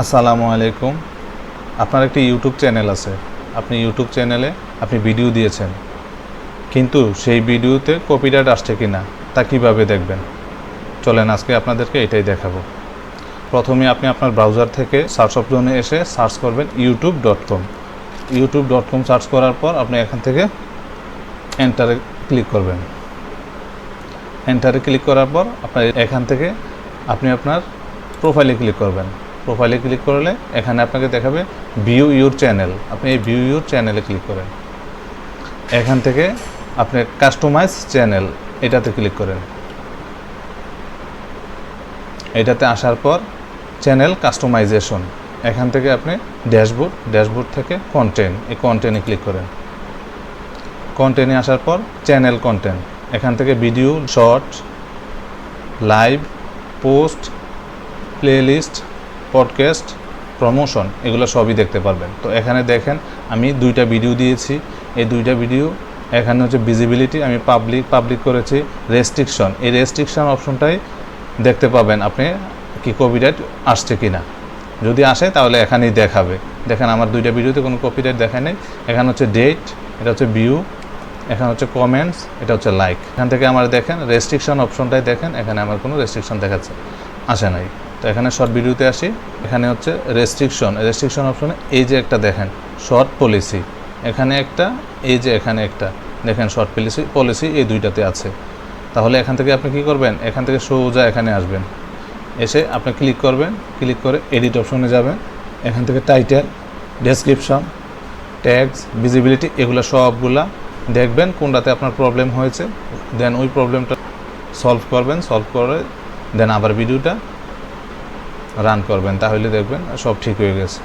আসসালামু আলাইকুম। আপনার একটি ইউটিউব চ্যানেল আছে। আপনি ইউটিউব চ্যানেলে আপনি ভিডিও দিয়েছেন। কিন্তু সেই ভিডিওতে কপিরাইট আসছে কি না তা কীভাবে দেখবেন? চলেন আজকে আপনাদেরকে এটাই দেখাবো। প্রথমে আপনি আপনার ব্রাউজার থেকে সার্চ অপশনে এসে সার্চ করবেন YouTube dot com YouTube dot com search করার পর আপনি এখান থেকে এন্টারে ক্লিক করবেন। এন্টারে ক্লিক করার পর আপনার এখান থেকে আপনি আপনার প্রোফাইলে ক্লিক করবেন। প্রোফাইলে ক্লিক করলে এখানে আপনাকে দেখাবে ভিউ ইউর চ্যানেল আপনি এই ভিউ ইউর চ্যানেলে ক্লিক করেন। এখান থেকে আপনি কাস্টমাইজ চ্যানেল এটাতে ক্লিক করেন। এটাতে আসার পর চ্যানেল কাস্টমাইজেশন এখান থেকে আপনি ড্যাশবোর্ড ড্যাশবোর্ড থেকে কন্টেন্ট এই কন্টেন্টে ক্লিক করেন। কন্টেন্টে আসার পর চ্যানেল কন্টেন্ট এখান থেকে video short live post playlist podcast promotion এগুলো সবই দেখতে পারবেন। তো এখানে দেখেন, আমি দুইটা ভিডিও দিয়েছি। এই দুইটা ভিডিও এখানে হচ্ছে ভিজিবিলিটি আমি পাবলিক পাবলিক করেছি রেস্ট্রিকশন এই রেস্ট্রিকশন অপশনটাই দেখতে পাবেন আপনি কি কপিরাইট আসছে কি না যদি আসে, তাহলে এখানেই দেখাবে। দেখেন, আমার দুইটা ভিডিওতে কোনো কপিরাইট দেখায় নেই। এখানে হচ্ছে ডেট এটা হচ্ছে ভিউ এখানে হচ্ছে কমেন্টস এটা হচ্ছে লাইক এখান থেকে আমার দেখেন রেস্ট্রিকশন অপশনটাই দেখেন, এখানে আমার কোনো রেস্ট্রিকশন দেখাচ্ছে, আসে নাই। তো এখানে শর্ট ভিডিওতে আসি। এখানে হচ্ছে রেস্ট্রিকশন রেস্ট্রিকশন অপশনে এই যে একটা দেখেন শর্ট পলিসি এখানে একটা, এই যে এখানে একটা। দেখেন শর্ট পলিসি পলিসি এই দুইটাতে আছে। তাহলে এখান থেকে আপনি কি করবেন? এখান থেকে সোজা এখানে আসবেন। এসে আপনি ক্লিক করবেন। ক্লিক করে এডিট অপশনে যাবেন। এখান থেকে টাইটেল ডেসক্রিপশন ট্যাগস ভিজিবিলিটি এগুলো সবগুলা দেখবেন কোনটাতে আপনার প্রবলেম হয়েছে। দেন ওই প্রবলেমটা সলভ করবেন। সলভ করে দেন আবার ভিডিওটা রান করবেন তাহলে দেখবেন সব ঠিক হয়ে গেছে।